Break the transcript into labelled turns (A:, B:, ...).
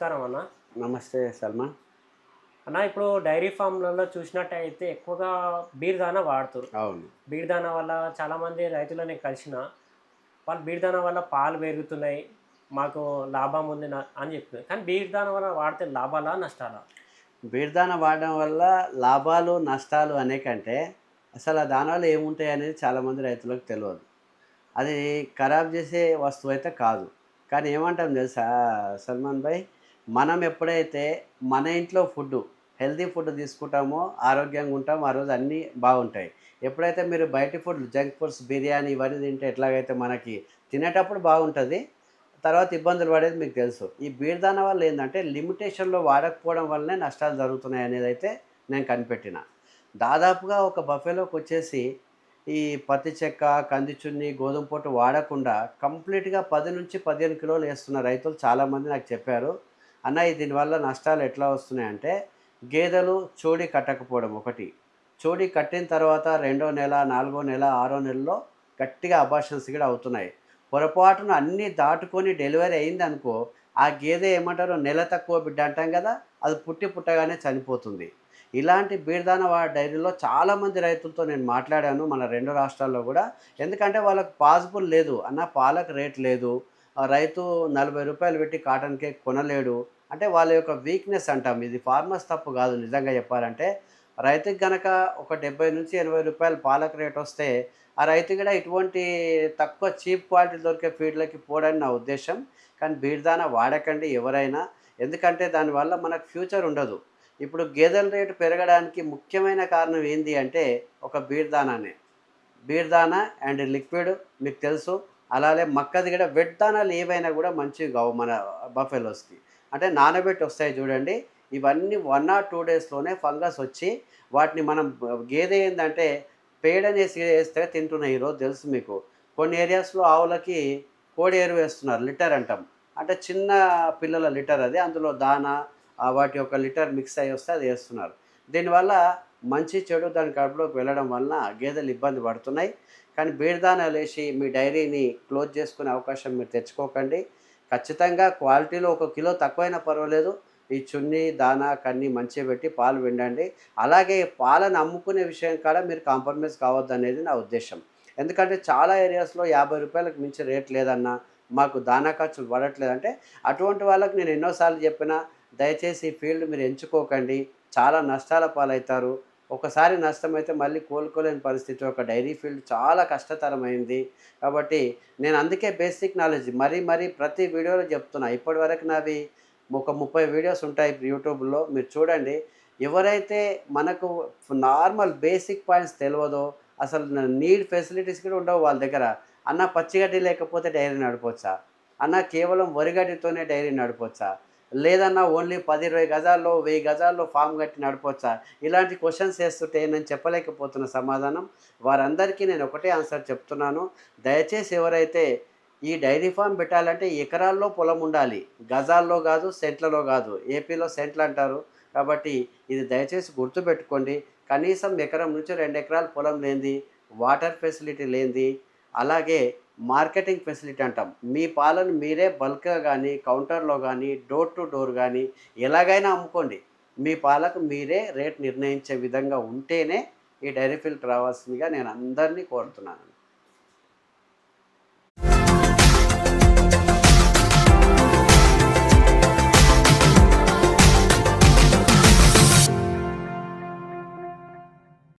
A: నమస్తే సల్మాన్
B: అన్న ఇప్పుడు డైరీ ఫామ్లలో చూసినట్టయితే ఎక్కువగా బీర్ దానా వాడుతారు
A: అవును.
B: బీర్ దానా వల్ల చాలామంది రైతులని కలిసిన వాళ్ళు బీర్ దానా వల్ల పాలు పెరుగుతున్నాయి మాకు లాభం ఉంది నా- అని చెప్తున్నారు కానీ బీర్ దానా వల్ల వాడితే లాభాలా నష్టాలా?
A: బీర్దాన వాడడం వల్ల లాభాలు నష్టాలు అనే కంటే అసలు ఆ దానాలు ఏముంటాయి అనేది చాలామంది రైతులకు తెలియదు. అది ఖరాబ్ చేసే వస్తువు అయితే కాదు. కానీ ఏమంటాం తెలుసా సల్మాన్ భాయ్? మనం ఎప్పుడైతే మన ఇంట్లో ఫుడ్ హెల్తీ ఫుడ్ తీసుకుంటామో ఆరోగ్యంగా ఉంటాం ఆ రోజు అన్నీ బాగుంటాయి. ఎప్పుడైతే మీరు బయట ఫుడ్ జంక్ ఫుడ్స్ బిర్యానీ ఇవన్నీ తింటే ఎట్లాగైతే మనకి తినేటప్పుడు బాగుంటుంది తర్వాత ఇబ్బందులు పడేది మీకు తెలుసు. ఈ బీర్దాన వల్ల ఏంటంటే లిమిటేషన్లో వాడకపోవడం వల్లనే నష్టాలు జరుగుతున్నాయి అనేది అయితే నేను కనిపెట్టిన. దాదాపుగా ఒక బఫేలోకి వచ్చేసి ఈ పత్తి చెక్క కందిచున్ని గోధుమ పొట్టు వాడకుండా కంప్లీట్గా పది నుంచి పదిహేను కిలోలు వేస్తున్న రైతులు చాలామంది నాకు చెప్పారు. అన్న దీనివల్ల నష్టాలు ఎట్లా వస్తున్నాయంటే గేదెలు చోడి కట్టకపోవడం ఒకటి. చోడి కట్టిన తర్వాత రెండో నెల నాలుగో నెల ఆరో నెలలో గట్టిగా అబార్షన్స్ కూడా అవుతున్నాయి. పొరపాటున అన్నీ దాటుకొని డెలివరీ అయింది అనుకో ఆ గేదె ఏమంటారు నెల తక్కువ బిడ్డ అంటాం కదా అది పుట్టి పుట్టగానే చనిపోతుంది. ఇలాంటి బీర్దాన డైరీలో చాలామంది రైతులతో నేను మాట్లాడాను మన రెండు రాష్ట్రాల్లో కూడా. ఎందుకంటే వాళ్ళకు పాసిబుల్ లేదు. అన్న పాలకు రేట్ లేదు. ఆ రైతు నలభై రూపాయలు పెట్టి కాటన్ కేక్ కొనలేడు. అంటే వాళ్ళ యొక్క వీక్నెస్ అంటాం. ఇది ఫార్మర్స్ తప్పు కాదు. నిజంగా చెప్పాలంటే రైతుకి గనక ఒక డెబ్బై నుంచి ఎనభై రూపాయలు పాలకు రేట్ వస్తే ఆ రైతు కూడా ఇటువంటి తక్కువ చీప్ క్వాలిటీ దొరికే ఫీడ్లకి పోడని నా ఉద్దేశం. కానీ బీడ్దాన వాడకండి ఎవరైనా. ఎందుకంటే దానివల్ల మనకు ఫ్యూచర్ ఉండదు. ఇప్పుడు గేదెల రేటు పెరగడానికి ముఖ్యమైన కారణం ఏంటి అంటే ఒక బీర్దానానే. బీర్దానా అండ్ లిక్విడ్ మీకు తెలుసు. అలాగే మక్కది కూడా వెట్ దానాలు ఏవైనా కూడా మంచివి కావు మన బఫెలోస్కి. అంటే నానబెట్టి వస్తాయి చూడండి. ఇవన్నీ వన్ ఆర్ టూ డేస్లోనే ఫంగస్ వచ్చి వాటిని మనం గేదె ఏంటంటే పేడనేసి వేస్తే తింటున్నాయి ఈరోజు తెలుసు మీకు. కొన్ని ఏరియాస్లో ఆవులకి కోడి ఎరువు వేస్తున్నారు లిటర్ అంటాం. అంటే చిన్న పిల్లల లిటర్ అది. అందులో దానా వాటి యొక్క లిటర్ మిక్స్ అయ్యి వస్తే అది వేస్తున్నారు. దీనివల్ల మంచి చెడు దాని కడుపులోకి వెళ్ళడం వలన గేదెలు ఇబ్బంది పడుతున్నాయి. కానీ బీర్దానాలు వేసి మీ డైరీని క్లోజ్ చేసుకునే అవకాశం మీరు తెచ్చుకోకండి. ఖచ్చితంగా క్వాలిటీలో ఒక కిలో తక్కువైనా పర్వాలేదు. ఈ చున్నీ దానా కన్ని మంచిగా పెట్టి పాలు విండండి అలాగే పాలను అమ్ముకునే విషయం కాడ మీరు కాంప్రమైజ్ కావద్దు అనేది నా ఉద్దేశం. ఎందుకంటే చాలా ఏరియాస్లో యాభై రూపాయలకు మించి రేట్ లేదన్నా మాకు దానా ఖర్చులు పడట్లేదంటే అటువంటి వాళ్ళకి నేను ఎన్నోసార్లు చెప్పినా దయచేసి ఈ ఫీల్డ్ మీరు ఎంచుకోకండి. చాలా నష్టాల పాలవుతారు. ఒకసారి నష్టమైతే మళ్ళీ కోలుకోలేని పరిస్థితి. ఒక డైరీ ఫీల్డ్ చాలా కష్టతరమైంది. కాబట్టి నేను అందుకే బేసిక్ నాలెడ్జ్ మరీ మరీ ప్రతి వీడియోలో చెప్తున్నా. ఇప్పటివరకు నావి ఒక ముప్పై వీడియోస్ ఉంటాయి యూట్యూబ్లో. మీరు చూడండి. ఎవరైతే మనకు నార్మల్ బేసిక్ పాయింట్స్ తెలియదో అసలు నీడ్ ఫెసిలిటీస్ కూడా ఉండవు వాళ్ళ దగ్గర. అన్న పచ్చిగడ్డి లేకపోతే డైరీ నడపవచ్చా అన్న కేవలం వరిగడ్డితోనే డైరీ నడపవచ్చా లేదన్నా ఓన్లీ పది ఇరవై గజాల్లో వెయ్యి గజాల్లో ఫామ్ కట్టి నడపవచ్చా ఇలాంటి క్వశ్చన్స్ వేస్తుంటే నేను చెప్పలేకపోతున్న సమాధానం. వారందరికీ నేను ఒకటే ఆన్సర్ చెప్తున్నాను. దయచేసి ఎవరైతే ఈ డైరీ ఫామ్ పెట్టాలంటే ఎకరాల్లో పొలం ఉండాలి. గజాల్లో కాదు సెంట్లలో కాదు. ఏపీలో సెంట్లు అంటారు. కాబట్టి ఇది దయచేసి గుర్తుపెట్టుకోండి. కనీసం ఎకరం నుంచి రెండు ఎకరాల పొలం లేనిది వాటర్ ఫెసిలిటీ లేనిది అలాగే మార్కెటింగ్ ఫెసిలిటీ అంటాం. మీ పాలను మీరే బల్క్గా కానీ కౌంటర్లో కానీ డోర్ టు డోర్ కానీ ఎలాగైనా అమ్ముకోండి. మీ పాలకు మీరే రేట్ నిర్ణయించే విధంగా ఉంటేనే ఈ డైరీ ఫీల్డ్ రావాల్సిందిగా నేను అందరినీ కోరుతున్నాను.